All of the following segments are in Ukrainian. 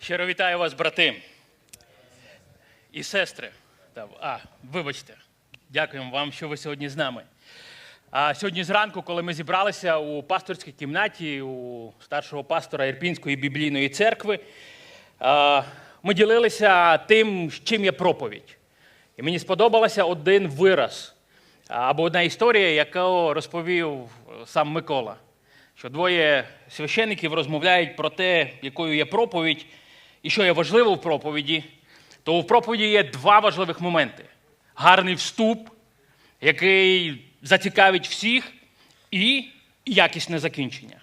Щиро вітаю вас, брати і сестри. А, вибачте, дякуємо вам, що ви сьогодні з нами. А сьогодні зранку, коли ми зібралися у пасторській кімнаті у старшого пастора Ірпінської біблійної церкви, ми ділилися тим, чим є проповідь. І мені сподобався один вираз або одна історія, яку розповів сам Микола. Що двоє священиків розмовляють про те, якою є проповідь, і що є важливо в проповіді, то в проповіді є два важливих моменти: гарний вступ, який зацікавить всіх, і якісне закінчення.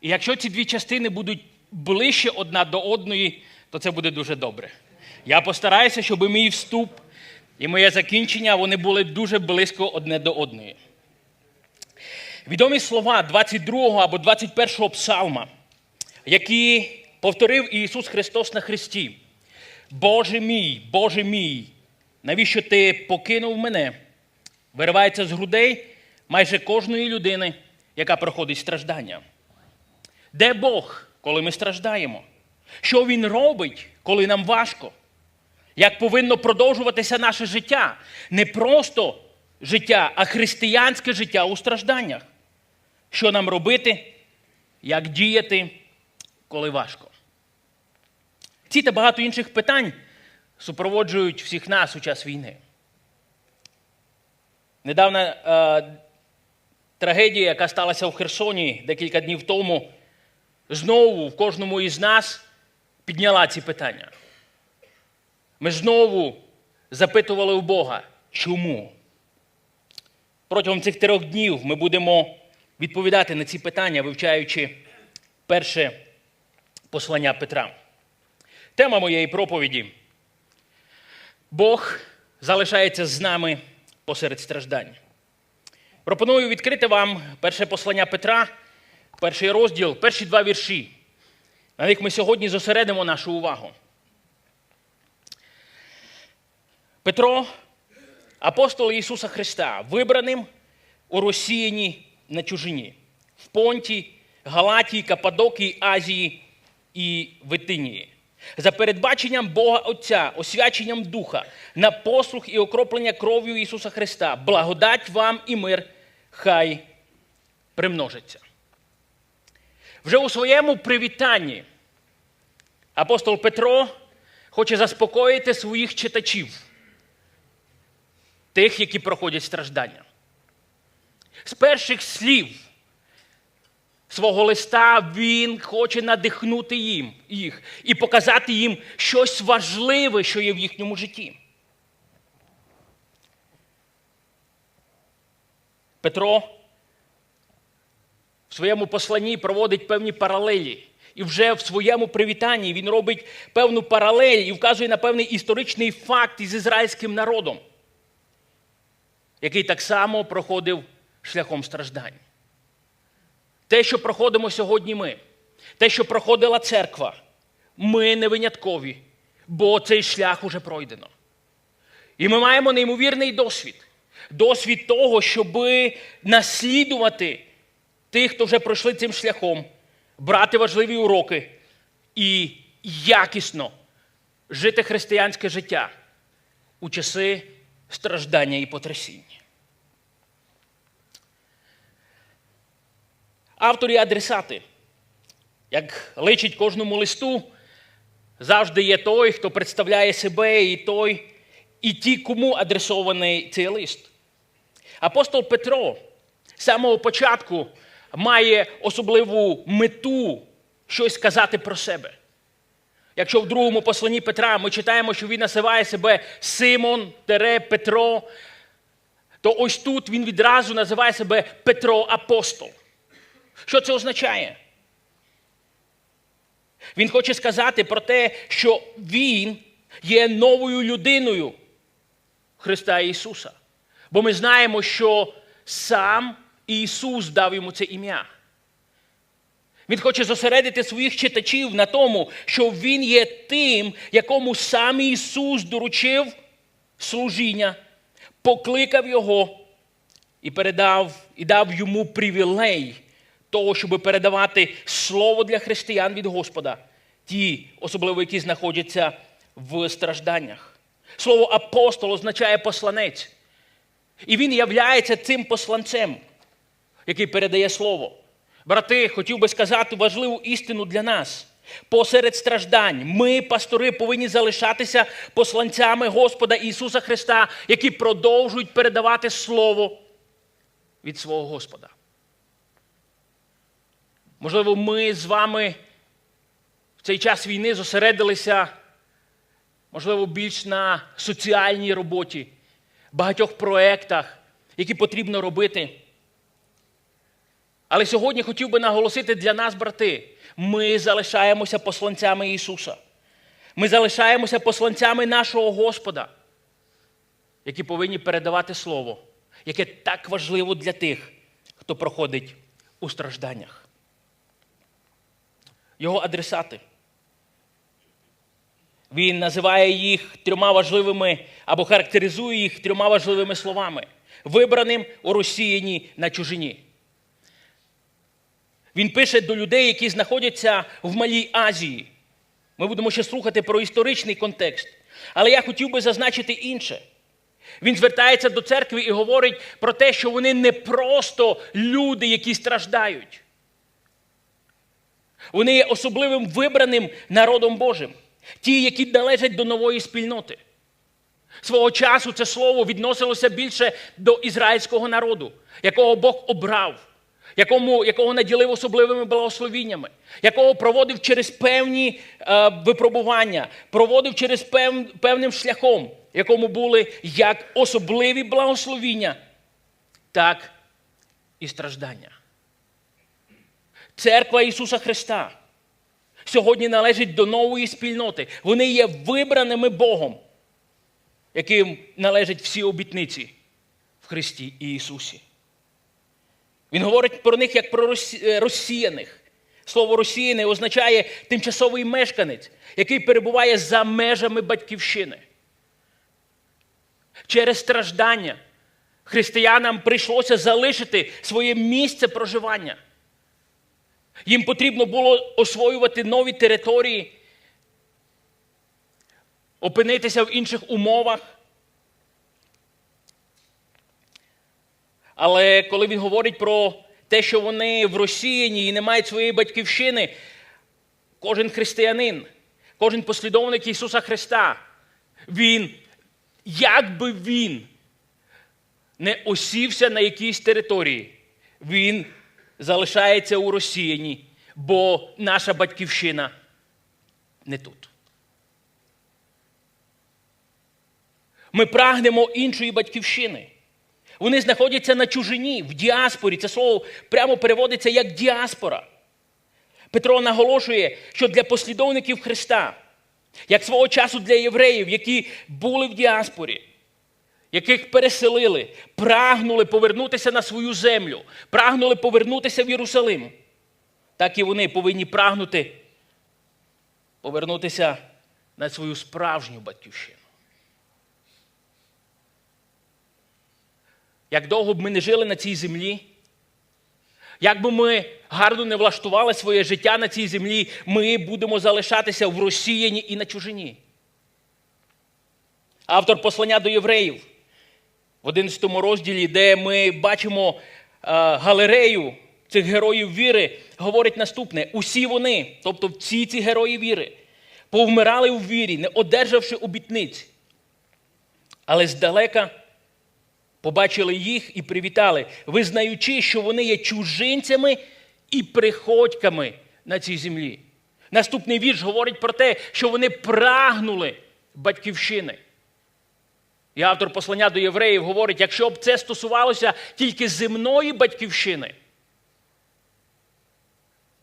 І якщо ці дві частини будуть ближче одна до одної, то це буде дуже добре. Я постараюся, щоб мій вступ і моє закінчення вони були дуже близько одне до одної. Відомі слова 22 го або 21 го псалма, які повторив Ісус Христос на Христі. Боже мій, Боже мій, навіщо ти покинув мене? Виривається з грудей майже кожної людини, яка проходить страждання. Де Бог, коли ми страждаємо? Що Він робить, коли нам важко? Як повинно продовжуватися наше життя? Не просто життя, а християнське життя у стражданнях. Що нам робити, як діяти, коли важко? Ці та багато інших питань супроводжують всіх нас у час війни. Недавна е, трагедія, яка сталася в Херсоні декілька днів тому, знову в кожному із нас підняла ці питання. Ми знову запитували у Бога, чому? Протягом цих трьох днів ми будемо відповідати на ці питання, вивчаючи перше послання Петра. Тема моєї проповіді Бог залишається з нами посеред страждань. Пропоную відкрити вам перше послання Петра, перший розділ, перші два вірші. На них ми сьогодні зосередимо нашу увагу. Петро, апостол Ісуса Христа, вибраним у розсіяні на чужині, в Понті, Галатії, Кападокії, Азії і Витинії. За передбаченням Бога Отця, освяченням Духа, на послух і окроплення кров'ю Ісуса Христа, благодать вам і мир, хай примножиться. Вже у своєму привітанні апостол Петро хоче заспокоїти своїх читачів, тих, які проходять страждання. З перших слів свого листа він хоче надихнути їм, їх і показати їм щось важливе, що є в їхньому житті. Петро в своєму посланні проводить певні паралелі. І вже в своєму привітанні він робить певну паралель і вказує на певний історичний факт із ізраїльським народом, який так само проходив шляхом страждань. Те, що проходимо сьогодні ми, те, що проходила церква, ми не виняткові, бо цей шлях уже пройдено. І ми маємо неймовірний досвід. Досвід того, щоб наслідувати тих, хто вже пройшли цим шляхом, брати важливі уроки і якісно жити християнське життя у часи страждання і потрясіння. Автори і адресати, як личить кожному листу, завжди є той, хто представляє себе, і той, і ті, кому адресований цей лист. Апостол Петро з самого початку має особливу мету щось сказати про себе. Якщо в другому посланні Петра ми читаємо, що він називає себе Симон Петро, то ось тут він відразу називає себе Петро Апостол. Що це означає? Він хоче сказати про те, що Він є новою людиною Христа Ісуса. Бо ми знаємо, що сам Ісус дав йому це ім'я. Він хоче зосередити своїх читачів на тому, що Він є тим, якому сам Ісус доручив служіння, покликав Його і передав, і дав йому привілей того, щоб передавати слово для християн від Господа ті, особливо які знаходяться в стражданнях. Слово апостол означає посланець. І він являється цим посланцем, який передає слово. Брати, хотів би сказати важливу істину для нас. Посеред страждань ми, пастори, повинні залишатися посланцями Господа Ісуса Христа, які продовжують передавати Слово від свого Господа. Можливо, ми з вами в цей час війни зосередилися, можливо, більш на соціальній роботі, багатьох проєктах, які потрібно робити. Але сьогодні хотів би наголосити для нас, брати, ми залишаємося посланцями Ісуса. Ми залишаємося посланцями нашого Господа, які повинні передавати Слово, яке так важливо для тих, хто проходить у стражданнях. Його адресати. Він називає їх трьома важливими або характеризує їх трьома важливими словами: вибраним у розсіяні на чужині. Він пише до людей, які знаходяться в Малій Азії. Ми будемо ще слухати про історичний контекст. Але я хотів би зазначити інше. Він звертається до церкви і говорить про те, що вони не просто люди, які страждають. Вони є особливим вибраним народом Божим, ті, які належать до нової спільноти. Свого часу це слово відносилося більше до ізраїльського народу, якого Бог обрав, якому, якого наділив особливими благословіннями, якого проводив через певні е, випробування, проводив через пев, певним шляхом, якому були як особливі благословіння, так і страждання. Церква Ісуса Христа сьогодні належить до нової спільноти. Вони є вибраними Богом, яким належать всі обітниці в Христі і Ісусі. Він говорить про них як про розсіяних. Слово розсіяний означає тимчасовий мешканець, який перебуває за межами батьківщини. Через страждання християнам прийшлося залишити своє місце проживання. Їм потрібно було освоювати нові території, опинитися в інших умовах. Але коли він говорить про те, що вони в Росіяні і не мають своєї батьківщини, кожен християнин, кожен послідовник Ісуса Христа, він, як би він не осівся на якійсь території, він залишається у розсіяні, бо наша батьківщина не тут. Ми прагнемо іншої батьківщини. Вони знаходяться на чужині, в діаспорі. Це слово прямо переводиться як діаспора. Петро наголошує, що для послідовників Христа, як свого часу для євреїв, які були в діаспорі, яких переселили, прагнули повернутися на свою землю, прагнули повернутися в Єрусалим, так і вони повинні прагнути повернутися на свою справжню батьківщину. Як довго б ми не жили на цій землі, як би ми гарно не влаштували своє життя на цій землі, ми будемо залишатися в розсіяні і на чужині. Автор послання до євреїв в 11 розділі, де ми бачимо галерею цих героїв віри, говорить наступне: усі вони, тобто всі ці герої віри, повмирали у вірі, не одержавши обітниць, але здалека побачили їх і привітали, визнаючи, що вони є чужинцями і приходьками на цій землі. Наступний вірш говорить про те, що вони прагнули батьківщини. І автор послання до євреїв говорить, якщо б це стосувалося тільки земної батьківщини,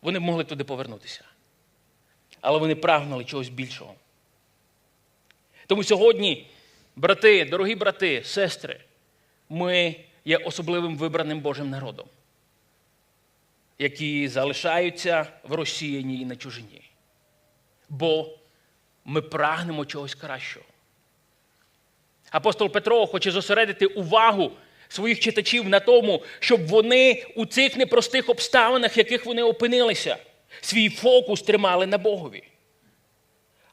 вони б могли туди повернутися. Але вони прагнули чогось більшого. Тому сьогодні, брати, дорогі брати, сестри, ми є особливим вибраним Божим народом, які залишаються в розсіянні і на чужині. Бо ми прагнемо чогось кращого. Апостол Петро хоче зосередити увагу своїх читачів на тому, щоб вони у цих непростих обставинах, в яких вони опинилися, свій фокус тримали на Богові.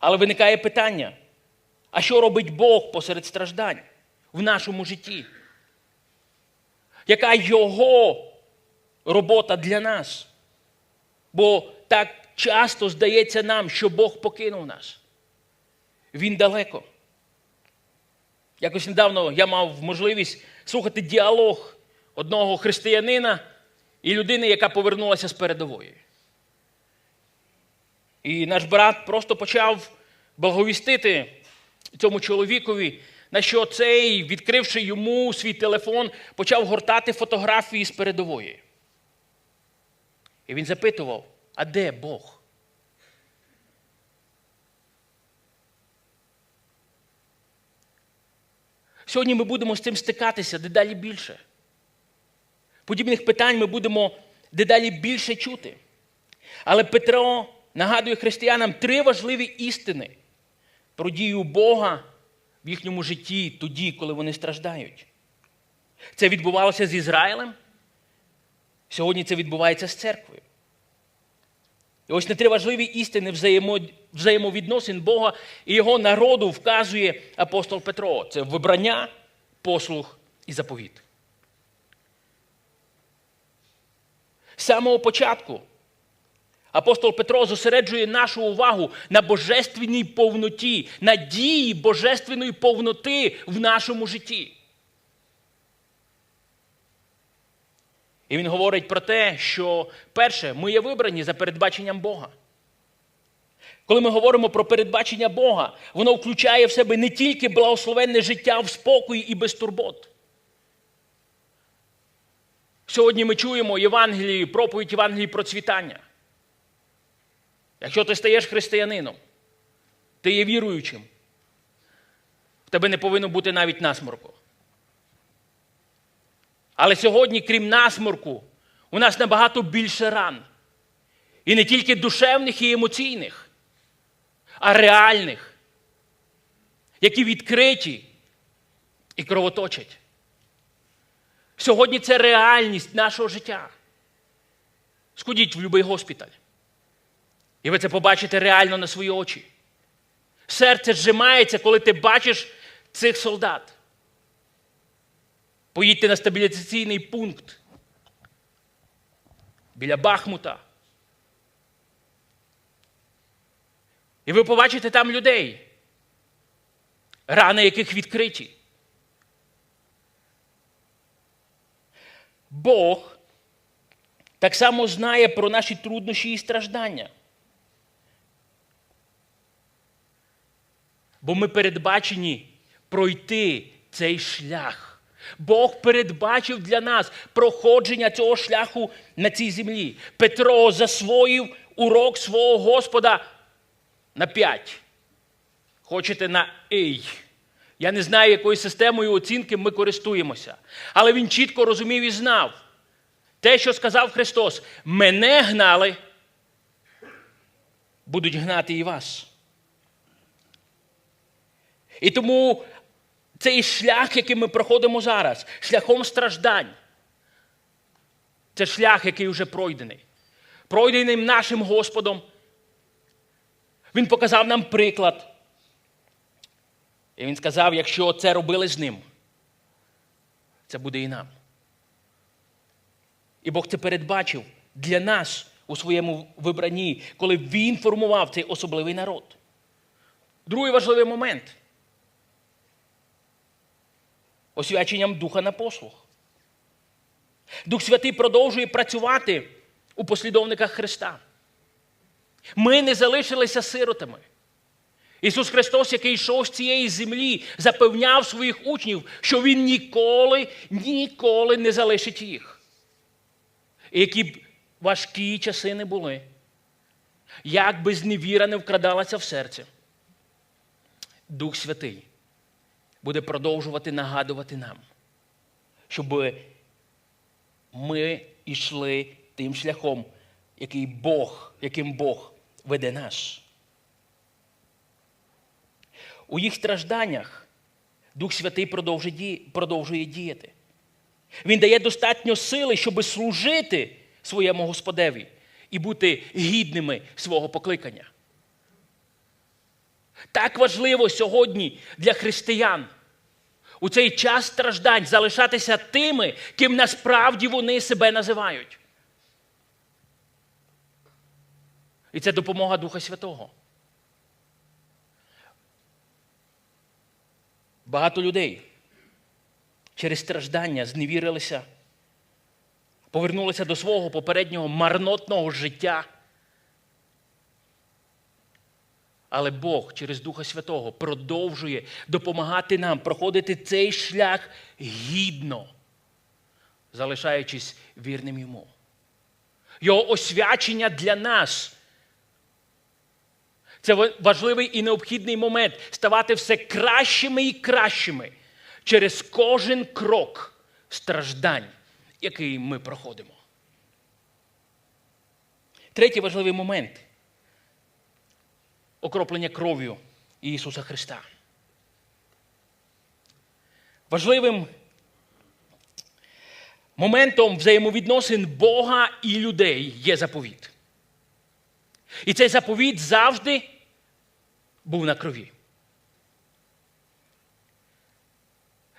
Але виникає питання: а що робить Бог посеред страждань в нашому житті? Яка його робота для нас? Бо так часто здається нам, що Бог покинув нас. Він далеко. Якось недавно я мав можливість слухати діалог одного християнина і людини, яка повернулася з передової. І наш брат просто почав благовістити цьому чоловікові, на що цей, відкривши йому свій телефон, почав гортати фотографії з передової. І він запитував: а де Бог? Сьогодні ми будемо з цим стикатися дедалі більше. Подібних питань ми будемо дедалі більше чути. Але Петро нагадує християнам три важливі істини про дію Бога в їхньому житті тоді, коли вони страждають. Це відбувалося з Ізраїлем. Сьогодні це відбувається з церквою. І ось на три важливі істини взаємовідносин Бога і його народу вказує апостол Петро. Це вибрання, послух і заповіт. З самого початку апостол Петро зосереджує нашу увагу на божественній повноті, на дії божественної повноти в нашому житті. І він говорить про те, що перше, ми є вибрані за передбаченням Бога. Коли ми говоримо про передбачення Бога, воно включає в себе не тільки благословенне життя в спокої і без турбот. Сьогодні ми чуємо Євангелії, проповідь Євангелії процвітання. Якщо ти стаєш християнином, ти є віруючим, в тебе не повинно бути навіть насморку. Але сьогодні, крім насморку, у нас набагато більше ран. І не тільки душевних і емоційних, а реальних, які відкриті і кровоточать. Сьогодні це реальність нашого життя. Сходіть в будь-який госпіталь. І ви це побачите реально на свої очі. Серце зжимається, коли ти бачиш цих солдат. Поїдьте на стабілізаційний пункт біля Бахмута. І ви побачите там людей, рани яких відкриті. Бог так само знає про наші труднощі і страждання. Бо ми передбачені пройти цей шлях. Бог передбачив для нас проходження цього шляху на цій землі. Петро засвоїв урок свого Господа на п'ять. Хочете на ей. Я не знаю, якою системою оцінки ми користуємося. Але він чітко розумів і знав те, що сказав Христос: мене гнали, будуть гнати і вас. І тому цей шлях, який ми проходимо зараз, шляхом страждань, це шлях, який вже пройдений. Пройдений нашим Господом. Він показав нам приклад. І він сказав, якщо це робили з ним, це буде і нам. І Бог це передбачив для нас у своєму вибранні, коли Він формував цей особливий народ. Другий важливий момент освяченням Духа на послух. Дух Святий продовжує працювати у послідовниках Христа. Ми не залишилися сиротами. Ісус Христос, який йшов з цієї землі, запевняв своїх учнів, що Він ніколи, ніколи не залишить їх. І які б важкі часи не були, як би зневіра не вкрадалася в серце, Дух Святий буде продовжувати нагадувати нам, щоб ми йшли тим шляхом, який Бог, яким Бог веде нас. У їх стражданнях Дух Святий продовжує діяти. Він дає достатньо сили, щоб служити своєму Господеві і бути гідними свого покликання. Так важливо сьогодні для християн у цей час страждань залишатися тими, ким насправді вони себе називають. І це допомога Духа Святого. Багато людей через страждання зневірилися, повернулися до свого попереднього марнотного життя. Але Бог через Духа Святого продовжує допомагати нам проходити цей шлях гідно, залишаючись вірним йому. Його освячення для нас. Це важливий і необхідний момент ставати все кращими і кращими через кожен крок страждань, який ми проходимо. Третій важливий момент окроплення кров'ю Ісуса Христа. Важливим моментом взаємовідносин Бога і людей є заповіт. І цей заповіт завжди був на крові.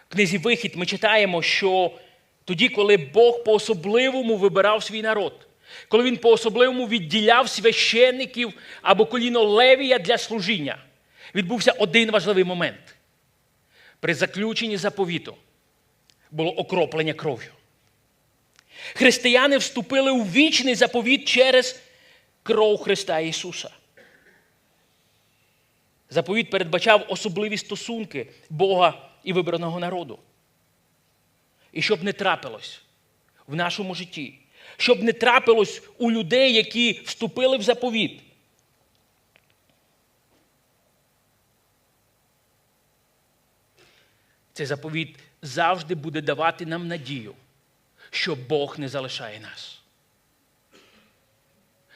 В книзі Вихід ми читаємо, що тоді, коли Бог по-особливому вибирав свій народ, коли він по-особливому відділяв священників або коліно Левія для служіння, відбувся один важливий момент. При заключенні заповіту було окроплення кров'ю. Християни вступили у вічний заповіт через кров Христа Ісуса. Заповіт передбачав особливі стосунки Бога і вибраного народу. І щоб не трапилось в нашому житті, щоб не трапилось у людей, які вступили в заповіт. Цей заповіт завжди буде давати нам надію, що Бог не залишає нас.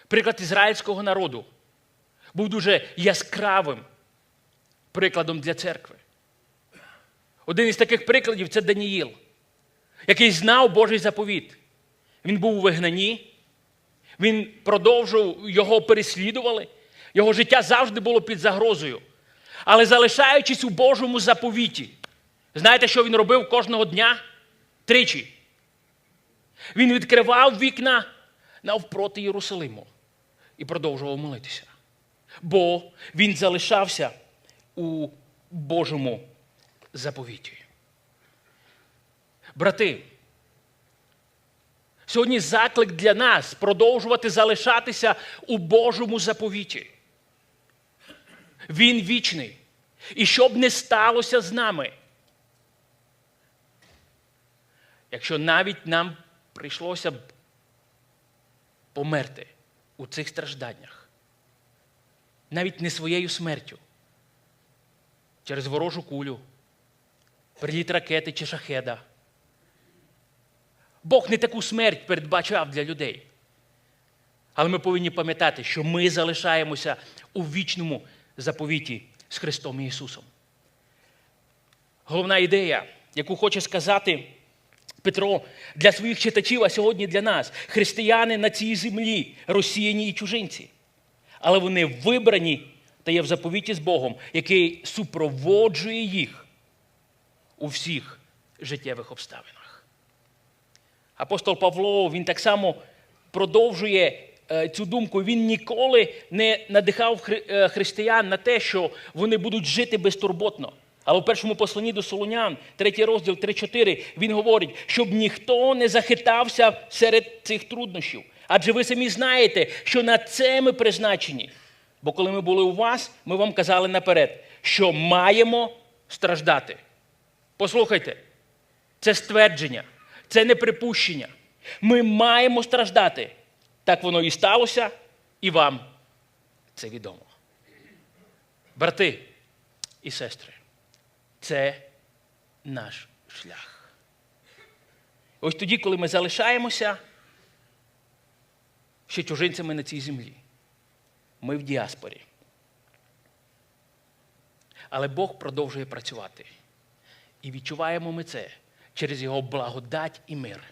Приклад ізраїльського народу був дуже яскравим прикладом для церкви. Один із таких прикладів це Даніїл, який знав Божий заповіт. Він був у вигнанні, він продовжував, його переслідували, його життя завжди було під загрозою. Але залишаючись у Божому заповіті, знаєте, що він робив кожного дня? Тричі. Він відкривав вікна навпроти Єрусалиму і продовжував молитися. Бо він залишався у Божому заповіті. Брати, сьогодні заклик для нас продовжувати залишатися у Божому заповіті. Він вічний. І що б не сталося з нами, якщо навіть нам прийшлося б померти у цих стражданнях, навіть не своєю смертю, через ворожу кулю, приліт ракети чи шахеда. Бог не таку смерть передбачав для людей. Але ми повинні пам'ятати, що ми залишаємося у вічному заповіті з Христом Ісусом. Головна ідея, яку хоче сказати Петро для своїх читачів, а сьогодні для нас християни на цій землі, росіяні і чужинці. Але вони вибрані та є в заповіті з Богом, який супроводжує їх у всіх життєвих обставинах. Апостол Павло він так само продовжує е, цю думку. Він ніколи не надихав е, християн на те, що вони будуть жити безтурботно. Але в першому посланні до Солонян, третій розділ 3-4, він говорить, щоб ніхто не захитався серед цих труднощів. Адже ви самі знаєте, що на це ми призначені. Бо коли ми були у вас, ми вам казали наперед, що маємо страждати. Послухайте, це ствердження, це не припущення. Ми маємо страждати. Так воно і сталося, і вам це відомо. Брати і сестри, це наш шлях. Ось тоді, коли ми залишаємося ще чужинцями на цій землі, ми в діаспорі. Але Бог продовжує працювати. І відчуваємо ми це через Його благодать і мир,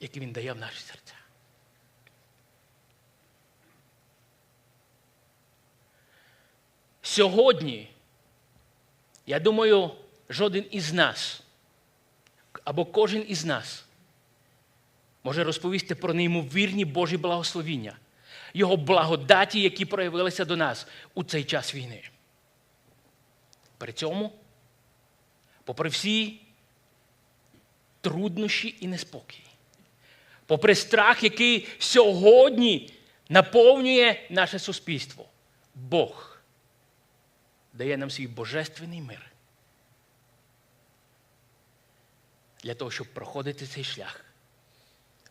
який Він дає в наші серця. Сьогодні, я думаю, жоден із нас або кожен із нас може розповісти про неймовірні Божі благословіння, Його благодаті, які проявилися до нас у цей час війни. При цьому, попри всі труднощі і неспокій, попри страх, який сьогодні наповнює наше суспільство, Бог дає нам свій божественний мир для того, щоб проходити цей шлях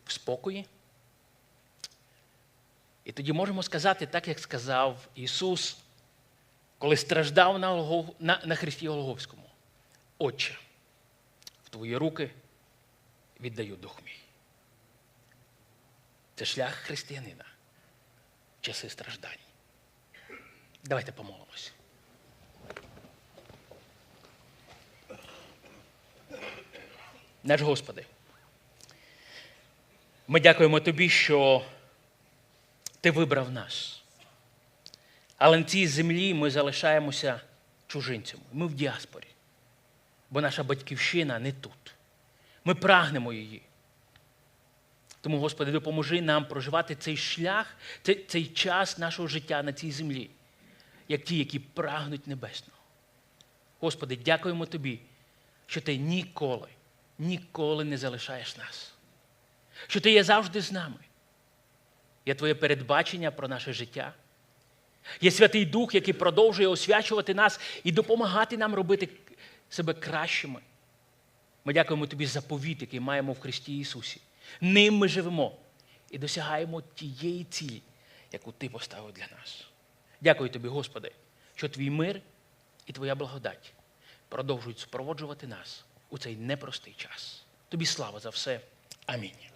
в спокої. І тоді можемо сказати, так як сказав Ісус, коли страждав на, на, на Христі Голговському. Отче, в твої руки віддаю дух мій. Це шлях християнина часи страждань. Давайте помолимось. Наш Господи, ми дякуємо Тобі, що Ти вибрав нас. Але на цій землі ми залишаємося чужинцями. Ми в діаспорі. Бо наша батьківщина не тут. Ми прагнемо її. Тому, Господи, допоможи нам проживати цей шлях, цей, цей час нашого життя на цій землі, як ті, які прагнуть небесного. Господи, дякуємо Тобі, що Ти ніколи, ніколи не залишаєш нас. Що Ти є завжди з нами. Є Твоє передбачення про наше життя. Є Святий Дух, який продовжує освячувати нас і допомагати нам робити себе кращими. Ми дякуємо Тобі за повіт, який маємо в Христі Ісусі. Ним ми живемо і досягаємо тієї цілі, яку Ти поставив для нас. Дякую Тобі, Господи, що Твій мир і Твоя благодать продовжують супроводжувати нас у цей непростий час. Тобі слава за все. Амінь.